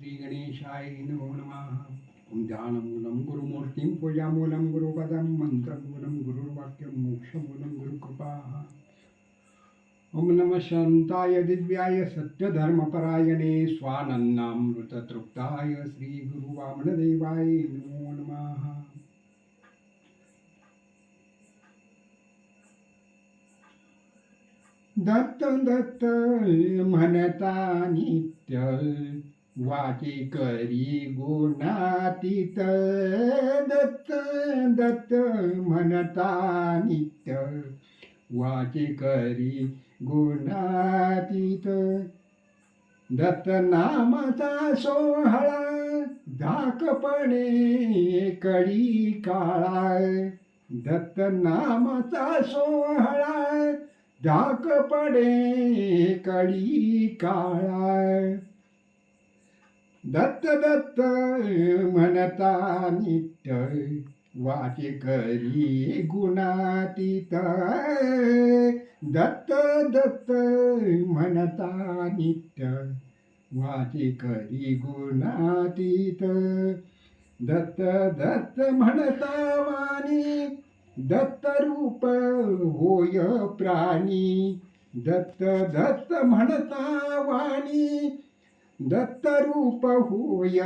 श्रीगणेशाय नमो नमः। ध्यानमूलं गुरुमूर्तिं पूजामूलं गुरुपदं मन्त्रमूलं गुरुर्वाक्यं मोक्षमूलं गुरुकृपाः। ॐ नमः शान्ताय दिव्याय सत्यधर्मपरायणे स्वानन्नामृततृप्ताय श्रीगुरुवामनदेवाय नमो नमः। दत्त दत्त म्हणता नित्य। वाची करी गुणातीत दत्त दत्त म्हणता नित्य वाची करी गुणातीत दत्त नामाचा सोहळा धाकपणे कडी काळा दत्त नामाचा सोहळा धाकपणे पडे कळी काळा. दत्त दत्त म्हणता नित्य वाचे करी गुणातीत. दत्त दत्त म्हणता नित्य वाचे करी गुणातीत. दत्त दत्त म्हणता वाणी दत्त रूप होय प्राणी. दत्त दत्त म्हणता वाणी दत्त रूप होय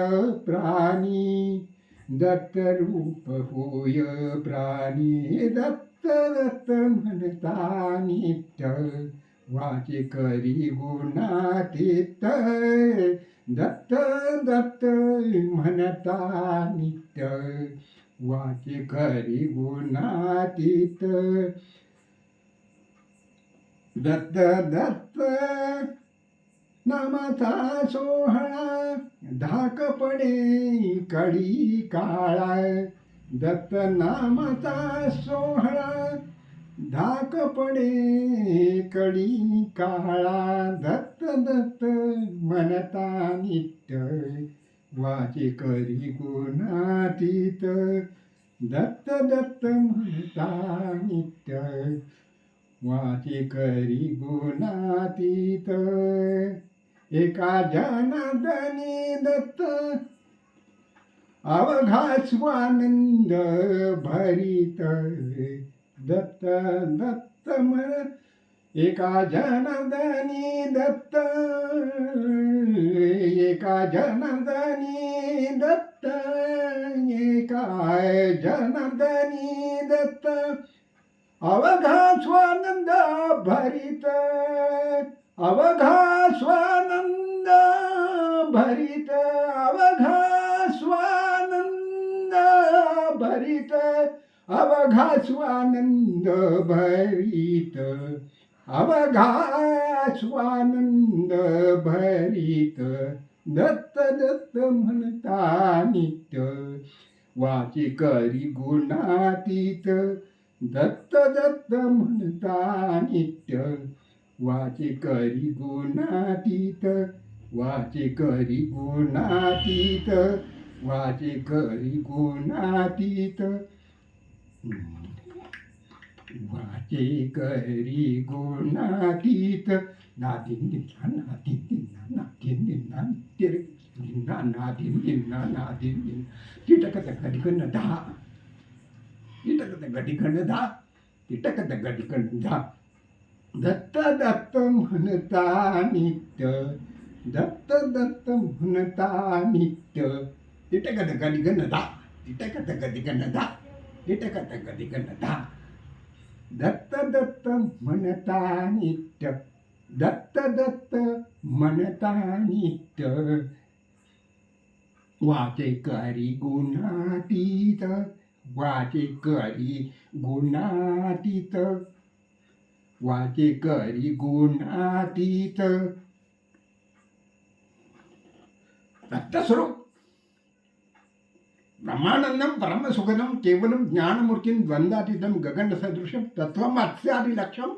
प्राणी दत्त रूप होय प्राणी दत्त दत्त म्हणता नित्य वाचे करी गुणातीत दत्त दत्त म्हणता नित्य वाचे खरी गुणातीत दत्त दत्त नामाचा सोहळा धाक पडे कडी काळा. दत्त नामाचा सोहळा धाक पडे कडी काळा. दत्त दत्त म्हणता नित्य वाचे करी गुणातीत. दत्त दत्त म्हणता नित्य वाचे करी गुणातीत. एका जनादनी दत्त अवघास्वानंद भरित दत्त दत्त मन एका जनादनी दत्त एका जनादनी दत्त एका जनादनी दत्त अवघा स्वानंद भरित अवघा स्वानंद भरित अवघा स्वानंद भरित अवघा स्वानंद भरित अवघा स्वानंद भरित दत्त दत्त म्हणता नित्य. वाची करी गुणातीत दत्त दत्त म्हणता नित्य. वाचे करी गुणातीत वाचे करी गुणातीत वाचे करी गुणातीत वाचे करी गुणातीत नादिन दिना नादिन दिना नादिन दिना तिरे दिना नादिन दिन्ना नादिन दिन तिटकत गडिकन दहा तिटकत गडिकन दहा तिटकत गडिकन दहा दत्त दत्त म्हणता नित्य. दत्त दत्त म्हणता नित्य. तिटकत गडिकन दहा तिटकत गडिकन दहा तिटकत गडिकन दहा दत्त दत्त म्हणता नित्य. दत्त दत्त म्हणता नित्य. वाचे करी गुणातीत वाचे करी गुणातीत. वाचे करी गुणातीत दत्तस्वरूप ब्रह्मानंदम परमसुखदम केवलम ज्ञानमूर्तिं द्वंद्वातीतं गगनसदृशं तत्त्वमस्यादिलक्ष्यम्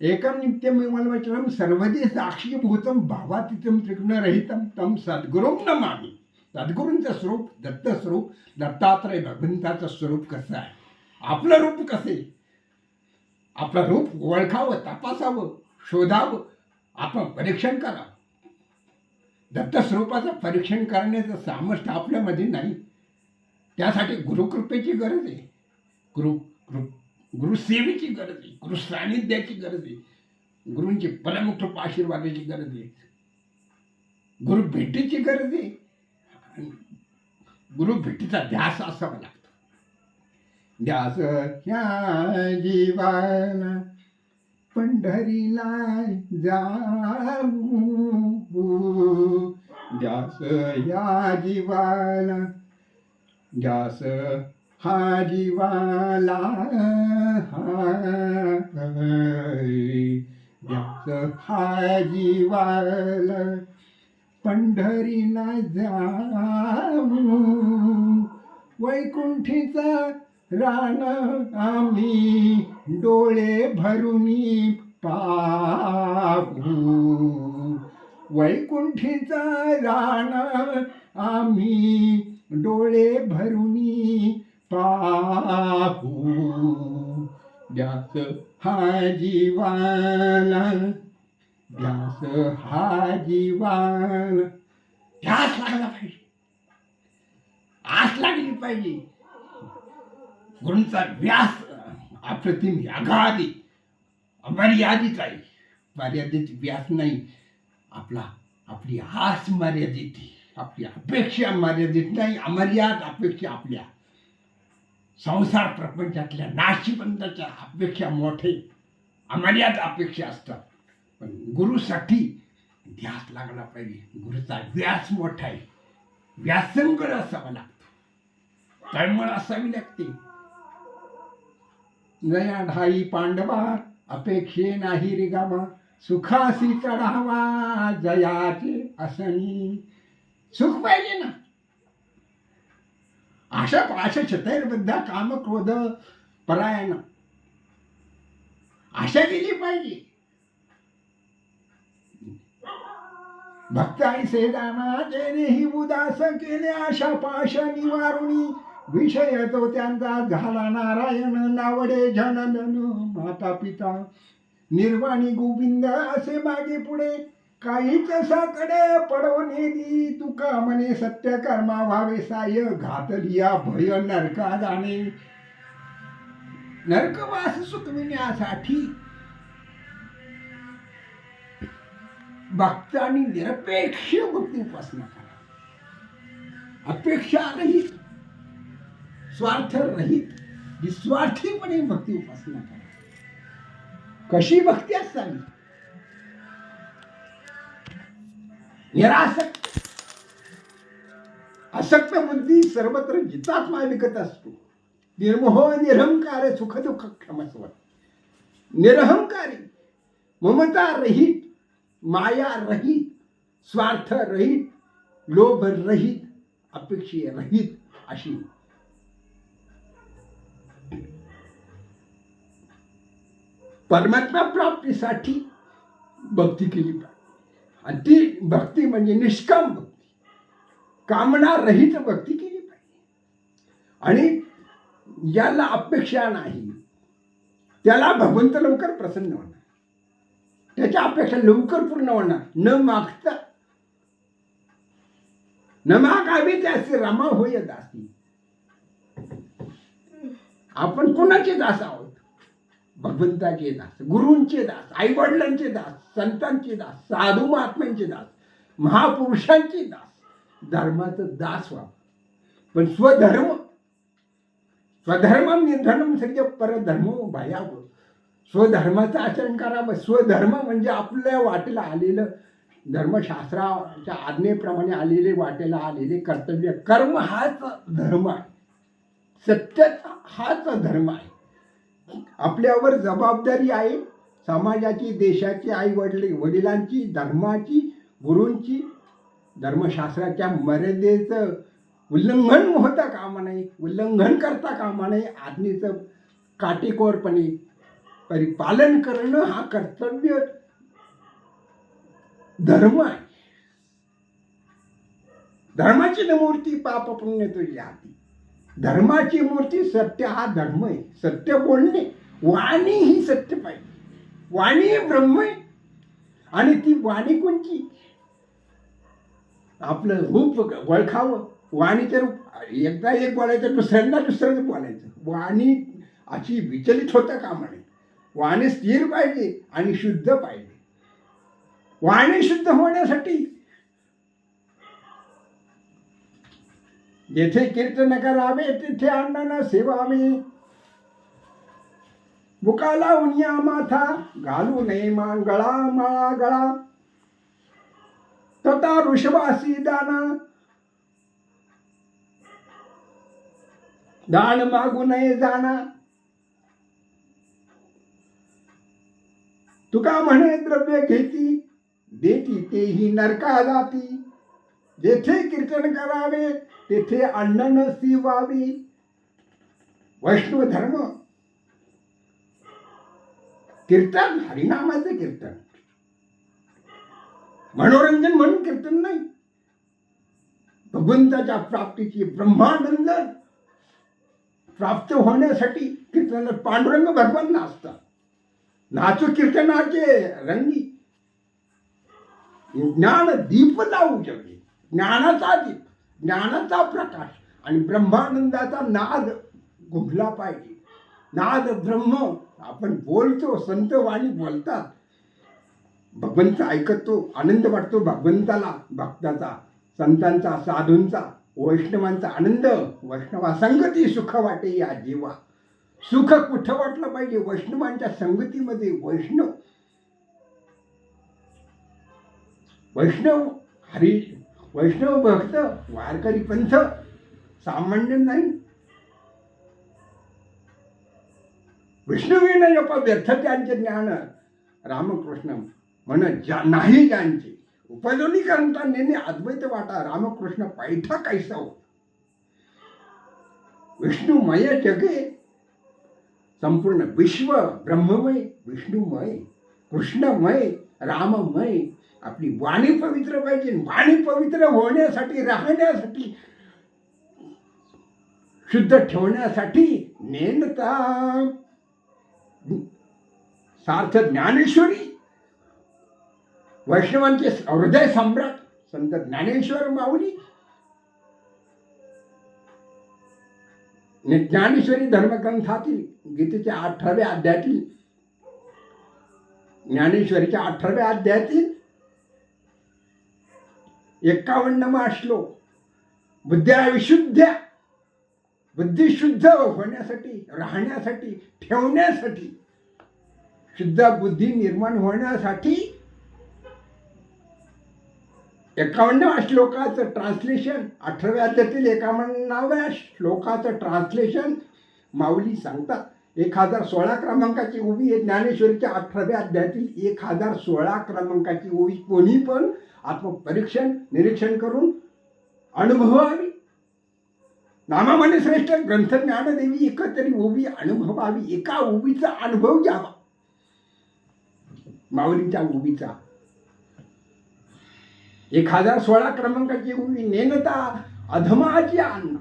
एकं नित्यमेवलवचनं सर्वदे साक्षीभूतं भावातीतं त्रिगुणरहितं तं सद्गुरुं नमामि सद्गुरूंचं स्वरूप दत्तस्वरूप दत्तात्रय भगवंताचं स्वरूप कसं आहे आपलं रूप कसे आपलं रूप ओळखावं तपासावं शोधावं आपण परीक्षण करावं दत्तस्वरूपाचं परीक्षण करण्याचं सामर्थ्य आपल्यामध्ये नाही. त्यासाठी गुरुकृपेची गरज आहे. गुरु गुरु गुरुसेवेची गरज आहे. गुरु सानिध्याची गरज आहे. गुरूंची परमकृप आशीर्वादाची गरज आहे. गुरु भेटीची गरज आहे. गुरु भेटीचा ध्यास असावा लागतो. ध्यास ह्या जीवाला पंढरीला जाऊ ध्यास या जीवाला ध्यास हा जीवाला ध्यास हा जीवाला पंढरीला जाऊ. वैकुंठीचा रान आम्ही डोळे भरून पाहू. वैकुंठीचा राणा आम्ही डोळे भरुनी पाहू. द्यास हा जीवाला ध्यास हा जीवाला. ध्यास लागला पाहिजे. आस लागली पाहिजे. गुरूंचा व्यास अप्रतिम अगाधी अमर्यादित आहे. मर्यादित व्यास नाही. आपला आपली आस मर्यादित आपली अपेक्षा मर्यादित नाही अमर्याद अपेक्षा आपल्या. संसार प्रपंचातल्या नाशिबंदाच्या अपेक्षा मोठे अमर्याद अपेक्षा असतात. पण गुरुसाठी ध्यास लागला पाहिजे. गुरुचा व्यास मोठा आहे. व्यासंगड असावा लागतो. तळमळ असावी लागते. नया ढाई पांडवा अपेक्षे नाही रिगामा सुखासी चढावा जयाचे असनी सुख पाहिजे ना. आशा आशा छतैरबद्ध काम क्रोध परायण. आशा केली पाहिजे. भक्त आणि सेदाना जेनेही उदास केले आशा पाश निवारुणी. विषय तो त्यांचा झाला नारायण नावडे जनन माता पिता निर्वाणी गोविंद असे मागे पुढे काहीच साकडे पडवणे दी तुका म्हणे सत्य कर्मा व्हावे साय घातलिया भय नरका जाणे. नरकवास सुखविण्यासाठी भक्तांनी निरपेक्ष भक्ती उपासना करा. अपेक्षा रहित स्वार्थ रहित निस्वार्थीपणे भक्ती उपासना करा. कशी भक्ती असावी निरासक्त. असक्त बुद्धी सर्वत्र जितात्मा विकत असतो. निर्मोह निरहंकार सुख दुःख क्षमस्व निरहंकारी ममता रहित माया रहित स्वार्थ रहित लोभ रहित अपेक्षे रहित अशी. परमात्मा प्राप्तीसाठी भक्ती केली पाहिजे. आणि ती भक्ती म्हणजे निष्काम भक्ती. कामना रहित भक्ती केली पाहिजे. आणि ज्याला अपेक्षा नाही. त्याला भगवंत लवकर प्रसन्न होणार. त्याच्या अपेक्षा लवकर पूर्ण होणार. न मागता. न मागावी त्याचे रमा होय दासी. आपण कोणाचे दास आहोत भगवंताचे दास गुरूंचे दास आईवडिलांचे दास संतांचे दास साधू महात्म्यांचे दास महापुरुषांचे दास. धर्माचं दास व्हा पण स्वधर्म स्वधर्म निर्धर्म सगळे परधर्म भयावं. स्वधर्माचं आचरण करावं. स्वधर्म म्हणजे आपल्या वाटेला आलेलं धर्मशास्त्राच्या आज्ञेप्रमाणे आलेले वाटेला आलेले कर्तव्य. कर्म हाच धर्म आहे. सत्याचा हाच धर्म आहे. आपल्यावर जबाबदारी आहे. समाजाची देशाची आई वडली वडिलांची धर्माची गुरूंची. धर्मशास्त्राच्या मर्यादेचं उल्लंघन होता कामा नाही उल्लंघन करता कामा नाही आज्ञेचं काटेकोरपणे परिपालन करणं हा कर्तव्य धर्म आहे. धर्माची न मूर्ती पाप पुण्य तुझी हाती. धर्माची मूर्ती सत्य हा धर्म आहे. सत्य बोलणे वाणी ही सत्य पाहिजे. वाणी ब्रह्म आहे. आणि ती वाणी कोणची? आपलं रूप ओळखावं. वाणीचं रूप एकदा एक बोलायचं दुसऱ्यांदा दुसऱ्याच बोलायचं. वाणी अशी विचलित होतं का म्हणे वाणी स्थिर पाहिजे आणि शुद्ध पाहिजे. वाणी शुद्ध होण्यासाठी जेथे कीर्तन करावे तिथे अण्णांना सेवावे. मुकाला उन्या माथा घालू नये मांगळा माळा गळा. तथा ऋषभासी दाना. दान मागू नये जाना. तुका म्हणे द्रव्य घेती देती तेही नरका जाती. जेथे कीर्तन करावे तेथे अन्न नसती व्हावी वैष्णव धर्म. कीर्तन हरिनामाचे कीर्तन. मनोरंजन म्हणून कीर्तन नाही. भगवंताच्या प्राप्तीची ब्रह्मानंद प्राप्त होण्यासाठी कीर्तन पांडुरंग भगवान नाचतात. नाचू कीर्तनाचे रंगी. ज्ञान दीप लावू जगे. ज्ञानाचा दीप ज्ञानाचा प्रकाश आणि ब्रह्मानंदाचा नाद घुमला पाहिजे. नाद ब्रह्म आपण बोलतो संत वाणी बोलतात. भगवंत ऐकतो आनंद वाटतो भगवंताला भक्ताचा संतांचा साधूंचा वैष्णवांचा आनंद वैष्णवा संगती सुख वाटे या जीवा. सुख कुठं वाटलं पाहिजे? वैष्णवांच्या संगतीमध्ये वैष्णव. वैष्णव हरी वैष्णव भक्त वारकरी पंथ सामान्य नाही. विष्णुवीन जप व्यर्थ त्यांचे ज्ञान. रामकृष्ण म्हण ज्या नाही ज्यांचे उपजोनी करता नेने अद्वैत वाटा रामकृष्ण पैठा कैसव. विष्णुमय जगे संपूर्ण विश्व ब्रह्ममय विष्णुमय कृष्णमय राममय आपली वाणी पवित्र पाहिजे. वाणी पवित्र होण्यासाठी राहण्यासाठी शुद्ध ठेवण्यासाठी नेनता सार्थ ज्ञानेश्वरी. वैष्णवांचे हृदय सम्राट संत ज्ञानेश्वर माऊली. ज्ञानेश्वरी धर्मग्रंथातील गीतेच्या अठराव्या अध्यायातील ज्ञानेश्वरीच्या अठराव्या अध्यायातील एकावन्नमा श्लोक. बुद्ध्या विशुद्ध्या. बुद्धिशुद्ध होण्यासाठी राहण्यासाठी ठेवण्यासाठी शुद्ध बुद्धी निर्माण होण्यासाठी एकावन्नव्या श्लोकाचं ट्रान्सलेशन अठराव्या अध्यातील एकावन्नाव्या श्लोकाचं ट्रान्सलेशन माऊली सांगतात. एक हजार सोळा क्रमांकाची उभी आहे ज्ञानेश्वरीच्या अठराव्या अध्यायातील एक हजार सोळा क्रमांकाची ओवी कोणी पण आत्मपरीक्षण निरीक्षण करून अनुभवावी. नामामध्ये श्रेष्ठ ग्रंथ ज्ञानदेवी एकतरी ओवी अनुभवावी. एका ओवीचा अनुभव घ्यावा. माऊलीच्या ओवीचा एक हजार सोळा क्रमांकाची ओवी नेनता अधमाची अन्न